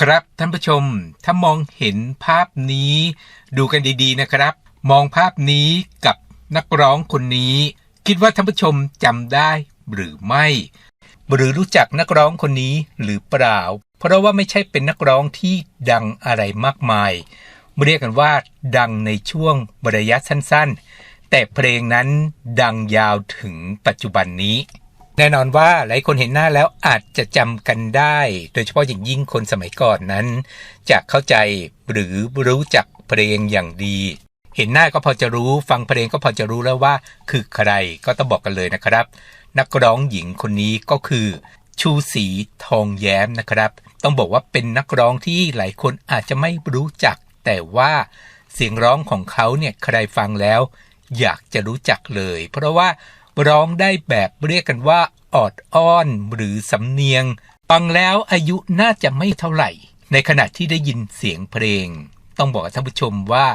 ครับท่านผู้ชม ถ้ามองเห็นภาพนี้ ดูกันดีๆนะครับ มองภาพนี้กับนักร้องคนนี้ คิดว่าท่านผู้ชมจำได้หรือไม่ หรือรู้จักนักร้องคนนี้หรือเปล่า เพราะว่าไม่ใช่เป็นนักร้องที่ดังอะไรมากมาย เรียกกันว่าดังในช่วงระยะสั้นๆ แต่เพลงนั้นดังยาวถึงปัจจุบันนี้ แน่นอนว่าหลายคนเห็นหน้าแล้วอาจจะจำกันได้ โดยเฉพาะอย่างยิ่งคนสมัยก่อนนั้น จะเข้าใจหรือรู้จักเพลงอย่างดี เห็นหน้าก็พอจะรู้ ฟังเพลงก็พอจะรู้แล้วว่า คือใครก็ต้องบอกกันเลยนะครับ นักร้องหญิงคนนี้ก็คือ ชูศรีทองแย้มนะครับ ต้องบอกว่าเป็นนักร้องที่หลายคนอาจจะไม่รู้จัก แต่ว่าเสียงร้องของเขาเนี่ยใครฟังแล้ว อยากจะรู้จักเลย เพราะว่า ร้องได้แบบเรียกกันว่าออดอ้อนหรือสำเนียง ฟังแล้วอายุน่าจะไม่เท่าไหร่ ในขณะที่ได้ยินเสียงเพลง ต้องบอกท่านผู้ชมว่า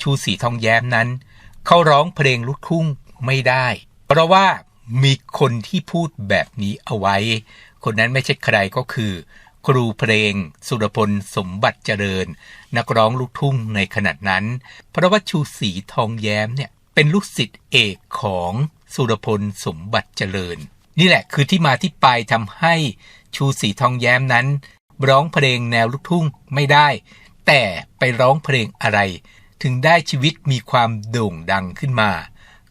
ชูศรีทองแย้มนั้น เขาร้องเพลงลูกทุ่งไม่ได้ เพราะว่ามีคนที่พูดแบบนี้เอาไว้ คนนั้นไม่ใช่ใครก็คือ ครูเพลง สุรพลสมบัติเจริญ นักร้องลูกทุ่งในขณะนั้น เพราะว่าชูศรีทองแย้มเนี่ย เป็นลูกศิษย์เอกของสุรพลสมบัติเจริญ นี่แหละคือที่มาที่ไปทำให้ชูศรีทองแย้มนั้น ร้องเพลงแนวลูกทุ่งไม่ได้ แต่ไปร้องเพลงอะไร ถึงได้ชีวิตมีความโด่งดังขึ้นมา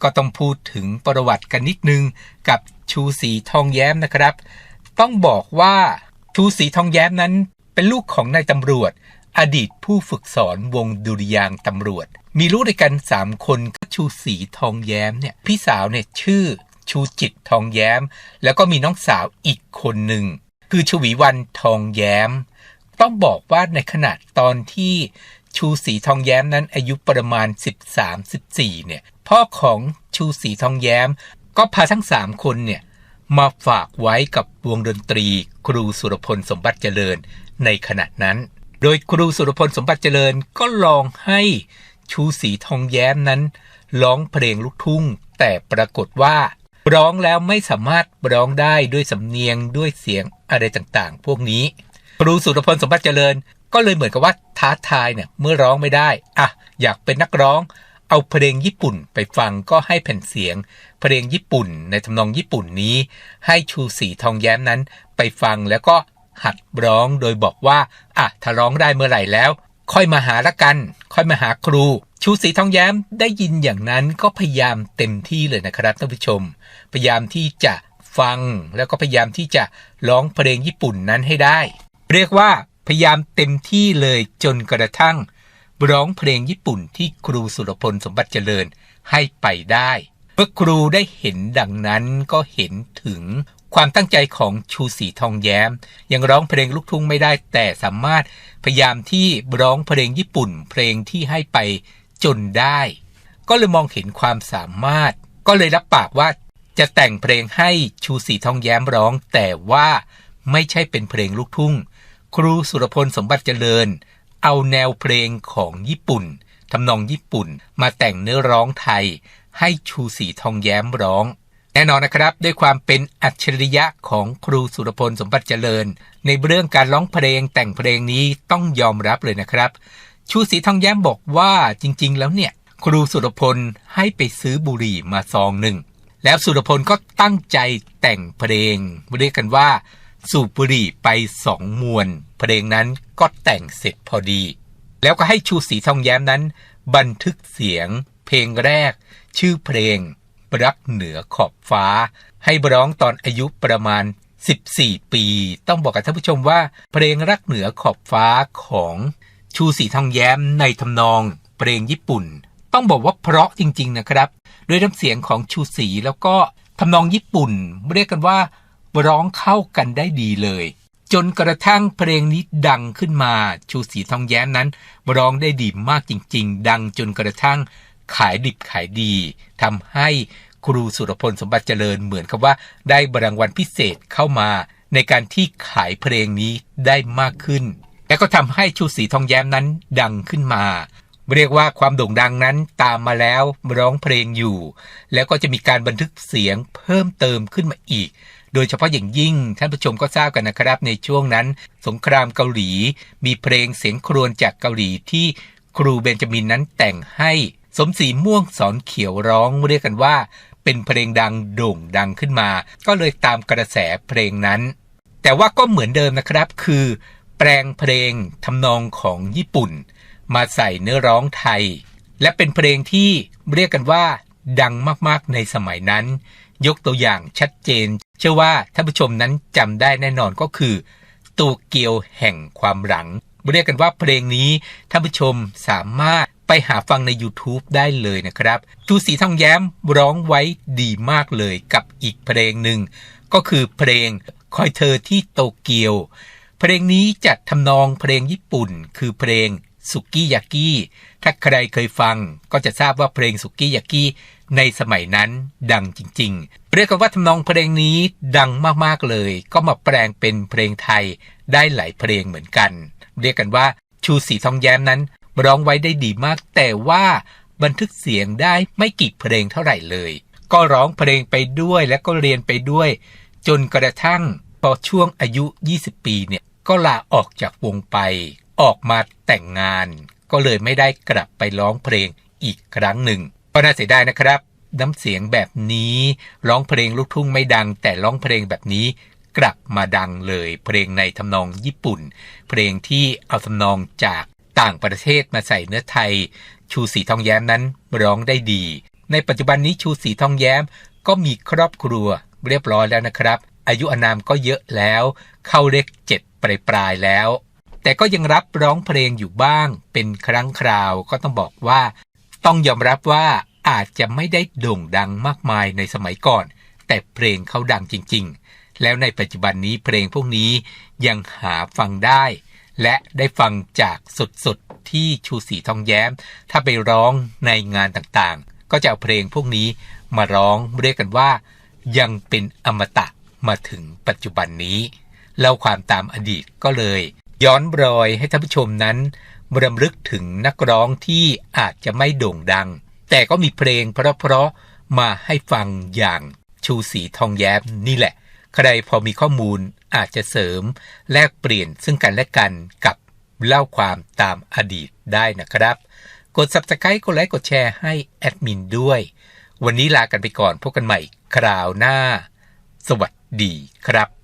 ก็ต้องพูดถึงประวัติกันนิดนึงกับชูศรีทองแย้มนะครับ ต้องบอกว่าชูศรีทองแย้มนั้นเป็นลูกของนายตำรวจ อดีตผู้ฝึกสอนวงดุริยางตำรวจ มีลูกด้วยกันสามคนก็ชูศรีทองแย้มเนี่ยพี่สาวเนี่ยชื่อชูจิตทองแย้ม แล้วก็มีน้องสาวอีกคนหนึ่งคือชวีวันทองแย้ม ต้องบอกว่าในขณะตอนที่ชูศรีทองแย้มนั้นอายุประมาณ 13-14เนี่ยพ่อของชูศรีทองแย้ม ก็พาทั้งสามคนเนี่ยมาฝากไว้กับวงดนตรี ครูสุรพลสมบัติเจริญในขณะนั้น โดยครูสุรพลสมบัติเจริญก็ลองให้ ชูศรีทองแย้มนั้น ร้องเพลงลูกทุ่ง แต่ปรากฏว่า ร้องแล้วไม่สามารถร้องได้ด้วยสำเนียงด้วยเสียงอะไรต่างๆ พวกนี้ ครูสุรพลสมบัติเจริญ ก็เลยเหมือนกับว่าท้าทายเนี่ยเมื่อร้องไม่ได้อะอยากเป็นนักร้อง เอาเพลงญี่ปุ่นไปฟังก็ให้แผ่นเสียง เพลงญี่ปุ่นในทำนองญี่ปุ่นนี้ ให้ชูศรีทองแย้มนั้นไปฟังแล้วก็หัดร้องโดยบอกว่าอะถ้าร้องได้เมื่อไหร่แล้ว ค่อยมาหาละกัน ค่อยมาหาครู ชูศรีทองแย้มได้ยินอย่างนั้นก็พยายามเต็มที่เลยนะครับท่านผู้ชม พยายามที่จะฟังแล้วก็พยายามที่จะร้องเพลงญี่ปุ่นนั้นให้ได้ เรียกว่าพยายามเต็มที่เลยจนกระทั่ง ร้องเพลงญี่ปุ่นที่ครูสุรพลสมบัติเจริญให้ไปได้ มื่อครูได้เห็นดังนั้นก็เห็นถึงความตั้งใจของชูศรีทองแย้ม ยังร้องเพลงลูกทุ่งไม่ได้แต่สามารถพยายามที่ร้องเพลงญี่ปุ่น เพลงที่ให้ไปจนได้ ก็เลยมองเห็นความสามารถ ก็เลยรับปากว่าจะแต่งเพลงให้ชูศรีทองแย้มร้อง แต่ว่าไม่ใช่เป็นเพลงลูกทุ่ง ครูสุรพลสมบัติเจริญ เอาแนวเพลงของญี่ปุ่น ทำนองญี่ปุ่น มาแต่งเนื้อร้องไทย ให้ชูศรีทองแย้มร้อง แน่นอนนะครับ ด้วยความเป็นอัจฉริยะของครูสุรพลสมบัติเจริญ ในเรื่องการร้องเพลงแต่งเพลงนี้ต้องยอมรับเลยนะครับ ชูศรีทองแย้มบอกว่าจริง ๆ แล้วเนี่ย ครูสุรพลให้ไปซื้อบุหรี่มาซองหนึ่งแล้วสุรพลก็ตั้งใจแต่งเพลงเรียกกันว่า สูบบุหรี่ไปสองมวน เพลงนั้นก็แต่งเสร็จพอดี แล้วก็ให้ชูศรีทองแย้มนั้น บันทึกเสียง เพลงแรก ชื่อเพลง รักเหนือขอบฟ้า ให้ร้องตอนอายุประมาณ 14 ปี ต้องบอกกับท่านผู้ชมว่า เพลงรักเหนือขอบฟ้าของชูศรีทองแย้มในทำนอง เพลงญี่ปุ่น ต้องบอกว่าเพราะจริง ๆ นะครับ ด้วยน้ำเสียงของชูศรีแล้วก็ทำนองญี่ปุ่น เรียกกันว่าร้องเข้ากันได้ดีเลย จนกระทั่งเพลงนี้ดังขึ้นมาชูศรีทองแย้มนั้นร้องได้ดีมากจริง ๆ ดังจนกระทั่งขายดิบขายดีทำให้ครูสุรพลสมบัติเจริญเหมือนกับว่าได้รางวัลพิเศษเข้ามา ในการที่ขายเพลงนี้ได้มากขึ้น และก็ทำให้ชูศรีทองแย้มนั้นดังขึ้นมา เรียกว่าความโด่งดังนั้นตามมาแล้วร้องเพลงอยู่ แล้วก็จะมีการบันทึกเสียงเพิ่มเติมขึ้นมาอีก โดยเฉพาะอย่างยิ่งท่านผู้ชมก็ทราบกันนะครับ ในช่วงนั้น สงครามเกาหลี มีเพลงเสียงครวญจากเกาหลีที่ครูเบนจามินนั้นแต่งให้สมศรีม่วงสอนเขียวร้องเรียกกันว่า เป็นเพลงดังโด่งดังขึ้นมา ก็เลยตามกระแสเพลงนั้น แต่ว่าก็เหมือนเดิมนะครับ คือ แปลงเพลงทำนองของญี่ปุ่น มาใส่เนื้อร้องไทย และเป็นเพลงที่เรียกกันว่า ดังมากๆในสมัยนั้น ยกตัวอย่างชัดเจน เชื่อว่าท่านผู้ชมนั้นจำได้แน่นอนก็คือตัวเกียวแห่งความหลัง เรียกกันว่าเพลงนี้ท่านผู้ชมสามารถไปหาฟังใน YouTube ได้เลยนะครับชูสีทองแย้มร้องไว้ดีมากเลยกับอีกเพลงหนึ่ง ก็คือเพลงคอยเธอที่โตเกียว เพลงนี้จัดทำนองเพลงญี่ปุ่น คือเพลง สุกี้ยากิถ้าใครเคยฟังก็จะทราบว่าเพลงสุกี้ยากิในสมัยนั้นดังจริง ๆ เรียกกันว่าทำนองเพลงนี้ดังมากๆเลย ก็มาแปลงเป็นเพลงไทยได้หลายเพลงเหมือนกัน เรียกกันว่าชูสีทองแย้มนั้น ร้องไว้ได้ดีมาก แต่ว่าบันทึกเสียงได้ไม่กี่เพลงเท่าไหร่เลย ก็ร้องเพลงไปด้วยและก็เรียนไปด้วย จนกระทั่งพอช่วงอายุ 20 ปีเนี่ยก็ลาออกจากวงไป ออกมาแต่งงาน ก็เลยไม่ได้กลับไปร้องเพลงอีกครั้งหนึ่งก็น่าเสียดายนะครับ น้ำเสียงแบบนี้ร้องเพลงลูกทุ่งไม่ดัง แต่ร้องเพลงแบบนี้กลับมาดังเลย เพลงในทำนองญี่ปุ่น เพลงที่เอาทำนองจากต่างประเทศมาใส่เนื้อไทย ชูสีทองแย้มนั้นร้องได้ดี ในปัจจุบันนี้ชูสีทองแย้มก็มีครอบครัวเรียบร้อยแล้วนะครับ อายุอานามก็เยอะแล้ว เข้าเลขเจ็ดปลายปลายแล้ว แต่ก็ยังรับร้องเพลงอยู่บ้างเป็นครั้งคราวก็ต้องบอกว่า ต้องยอมรับว่าอาจจะไม่ได้โด่งดังมากมายในสมัยก่อน แต่เพลงเขาดังจริง ๆ แล้วในปัจจุบันนี้เพลงพวกนี้ยังหาฟังได้ และได้ฟังจากสดๆที่ชูสีทองแย้ม ถ้าไปร้องในงานต่างๆ ก็จะเอาเพลงพวกนี้มาร้องเรียกกันว่า ยังเป็นอมตะมาถึงปัจจุบันนี้เล่าความตามอดีตก็เลย ย้อนรอยให้ท่านผู้ชมนั้นรำลึกถึงนักร้องที่อาจจะไม่โด่งดัง แต่ก็มีเพลงเพราะๆมาให้ฟังอย่างชูสีทองแย้มนี่แหละ ใครพอมีข้อมูลอาจจะเสริม แลกเปลี่ยนซึ่งกันและกันกับเล่าความตามอดีตได้นะครับ กด subscribe กดไลค์กดแชร์ให้แอดมินด้วย วันนี้ลากันไปก่อนพบกันใหม่คราวหน้า สวัสดีครับ